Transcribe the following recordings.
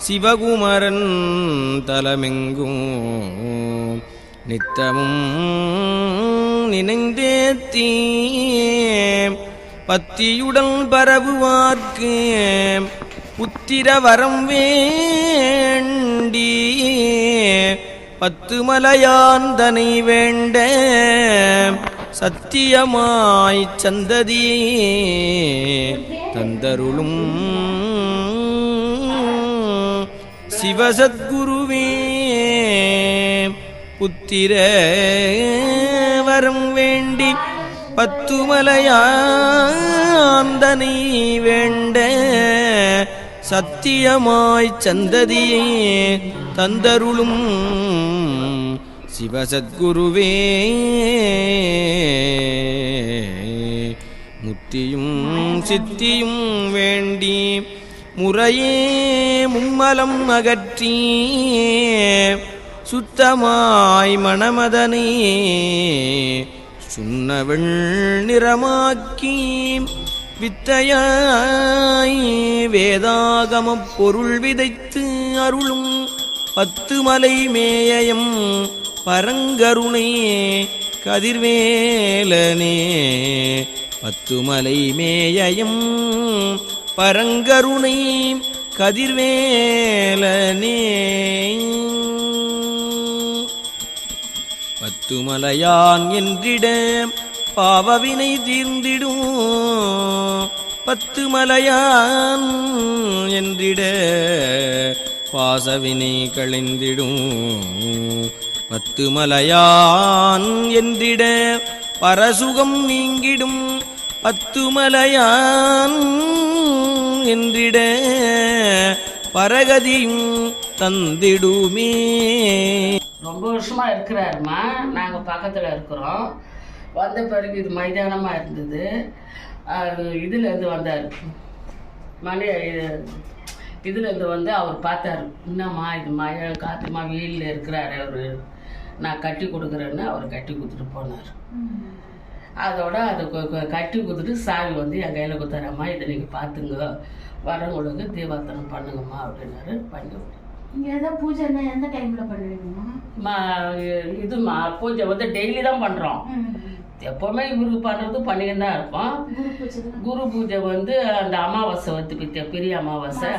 சிவகுமரன் தலமெங்கும் நித்தமும் நினைந்தே தீ பத்தியுடன் பரவுவார்க்கு புத்திர வரம் வேண்டி பத்து மலையாந்தனை வேண்ட சத்தியமாய் சந்ததி தந்தருளும் சிவசத்குருவே புத்திர வரம் வேண்டி பத்துமலையாந்தனை வேண்ட சத்தியமாய் சந்ததியே தந்தருளும் சிவசத்குருவே. முத்தியும் சித்தியும் வேண்டி முறையே மும்மலம் அகற்றி சுத்தமாய் மணமதனே சுண்ணவள் நிறமாக்கி வித்தையாய் வேதாகமப் பொருள் விதைத்து அருளும் பத்து மலை மேயம் பரங்கருணை கதிர்வேலனே பத்து மலை மேயம் பரங்கருணை கதிர்வேலனே. பத்துமலையான் என்றிட பாவவினை தீர்ந்திடும். பத்துமலையான் என்றிட பாசவினை களைந்திடும் பத்துமலையான் என்றிட பரசுகம் நீங்கிடும். பத்து மலையான் என்றிட பரகதியும் தந்திடுமே. ரொம்ப வருஷமா இருக்கிறாருமா நாங்க பக்கத்துல இருக்கிறோம். வந்த பிறகு இது மைதானமா இருந்தது. அது இதுல இருந்து வந்தார். மணி இதுல இருந்து வந்து அவர் பார்த்தாரு. என்னம்மா இது மழை காத்துமா வெயிலில் இருக்கிறாரு அவரு. நான் கட்டி கொடுக்குறேன்னு அவர் கட்டி கொடுத்துட்டு போனார். அதோட அதை கட்டி கொடுத்துட்டு சாவி வந்து என் கையில் கொடுத்தாரம்மா இதை நீங்கள் பார்த்துங்க வரவங்களுக்கு தீபார்த்தனம் பண்ணுங்கம்மா அப்படின்னாரு பண்ணி விட்டேன். இங்க ஏதாவது பூஜைன்னா எந்த டைம்ல பண்ணுவீங்கம்மா? மா இது மா பூஜை வந்து டெய்லி தான் பண்ணுறோம் எப்போவுமே இவருக்கு பண்ணுறது பண்ணிக்கிட்டு தான் இருப்போம். குரு பூஜை வந்து அந்த அமாவாசை வந்து பித்த பெரிய அமாவாசை.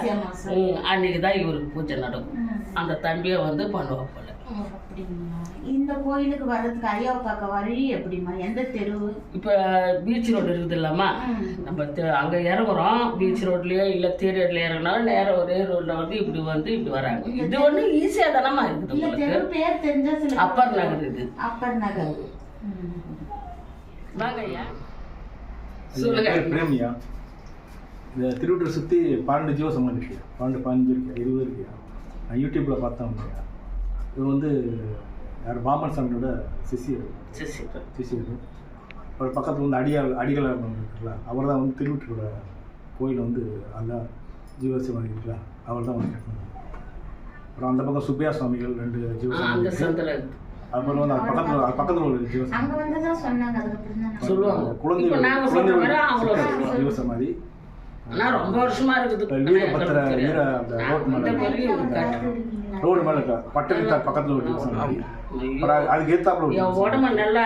அன்னைக்கு தான் இவருக்கு பூஜை நடக்கும். அந்த தம்பியை வந்து பண்ணுவோம் போல அப்படிங்களா இந்த கோயிலுக்கு வர்றதுக்கு ஐயாவை பார்க்க வழி எப்படிம்மா? எந்த தெரு? இப்போ பீச் ரோடு இருக்குது இல்லாமா. நம்ம தெ- அங்க இறங்குறோம். பீச் ரோட்லயோ இல்ல தேரேட்ல இறங்கினாலும் நேரம் ஒரே ரோட்ல வந்து இப்படி வந்து இப்படி வராங்க. இது ஒண்ணு ஈஸியா தானமா இருக்குது இல்ல தெரு பேர் தெரிஞ்சா சில அப்பர் நகர் இது. அப்பர் நகர். ம். வாங்க ஐயா. சொல்லுங்க. பேர் பிரேமியா. இந்த திருவட்டூர் சுற்றி பன்னெண்டு ஜீவ இருக்கு. பன்னெண்டு பதினஞ்சு இருக்கு இருபது இருக்கு. நான் யூடியூப்பில் பார்த்தேன் இல்லையா இவர் வந்து யார்? பாமன் சாமியோட சிசியர் சரி சிசியர் அவர் பக்கத்தில் வந்து அடியார் அடிகளார் இருக்குல்ல அவர் தான் வந்து திருவட்டூரோட கோயில் வந்து அல்லா ஜீவ சமாதி இருக்குல்ல அவர் தான் வந்து கட்டணும் அப்புறம் அந்த பக்கம் சுப்பியா சுவாமிகள் ரெண்டு ஜீவ ஆ, சமாதி அந்த இருக்கு. சந்தில இருக்கு. அப்புறம் வந்து அது பக்கத்தில் அது பக்கத்தில் ஒரு ஜீவ அங்க சமாதி வந்துதான் சொன்னாங்க அதுக்கப்புறம் தான் நான் சொல்லுவாங்க. குழந்தை குழந்தை சொல்ற ஆனா ரொம்ப வருஷமா இருக்குது. வீர ஆனா பத்திர எங்களுக்கு வீர. அந்த ரோட் மேல. ரோடு இருக்க? பட்டணத்தார் பக்கத்துல ஒரு அது- அதுக்கு ஏத்தாப்புல. உடம்ப நல்லா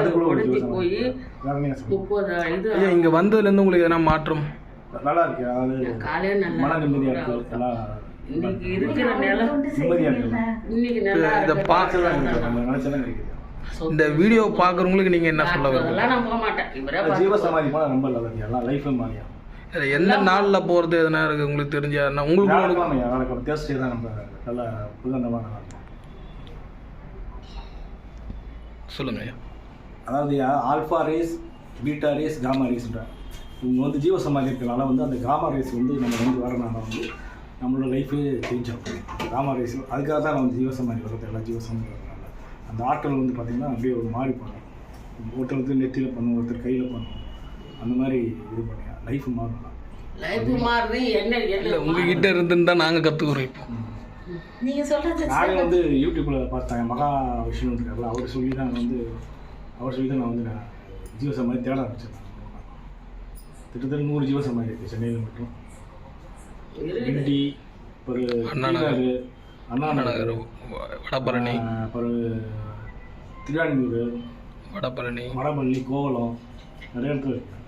அதுக்குள்ள உடைஞ்சு சமாதி போய்? முப்பது இது இங்க வந்ததுலேருந்து உங்களுக்கு எதனா மாற்றம்? நல்லா இருக்கு. நல்லா மன நிம்மதியா இருக்கு. இன்னைக்கு இருக்கிற நிலை நிம்மதியா இருக்கு. இன்னைக்கு நல்லா இதை இருக்கு. பார்க்கலாம் இருக்கு. நம்ம நினைச்செல்லாம் கிடைக்குது இந்த வீடியோ பார்க்குறவங்களுக்கு நீங்க என்ன சொல்ல வரீங்க? அதெல்லாம் நான் போக மாட்டேன். இவரே ஜீவ பார்த்து சமாதி போனா ரொம்ப நல்லது எல்லாம் லைஃபே இதுல எந்த நாள்ல போறது எதனா இருக்கு உங்களுக்கு தெரிஞ்ச உங்களுக்கு நாளைக்கு நாளைக்கு தேர்ஸ்டே தான் நம்ம நல்லா புதந்தமா நல்லா இருக்கும் சொல்லுங்க ஐயா. அதாவது alpha rays beta rays gamma ரேஸ்ன்ற இவங்க வந்து ஜீவ சமாதி இருக்கனால வந்து அந்த காமா ரேஸ் வந்து நம்ம வந்து வரனால வந்து நம்மளோட லைஃபே சேஞ்ச் ஆகும். காமா ரேஸ் அதுக்காக தான் நம்ம ஜீவ சமாதி வர்றது எல்லாம் ஜீவ சமாதி அந்த ஆட்கள் வந்து பார்த்திங்கன்னா அப்படியே ஒரு மாறி போகும் ஒருத்தர் நெத்தியில் பண்ணும் ஒருத்தர் கையில் பண்ணும் அந்த மாதிரி இது பண்ணி லைஃப் மாறணும் லைஃப் மாறுது என்ன இல்ல உங்ககிட்ட இருந்துன்னு தான் நாங்க கத்துக்கிறோம் இப்போ. நீங்க சொல்றது நானே வந்து யூடியூப்பில் பார்த்தேன் மகா விஷ்ணு இருக்கார்ல அவர் சொல்லி தான் நான் வந்து அவர் சொல்லி தான் நான் வந்து நான் ஜீவ சமாதி தேட ஆரம்பிச்சேன். கிட்டத்தட்ட நூறு ஜீவ சமாதி இருக்குது சென்னையில் மட்டும். கிண்டி அப்புறம் அண்ணா நகர். வடபழனி அப்புறம் திருவான்மியூர். வடபழனி வடபள்ளி கோவளம். நிறைய இடத்துல இருக்கு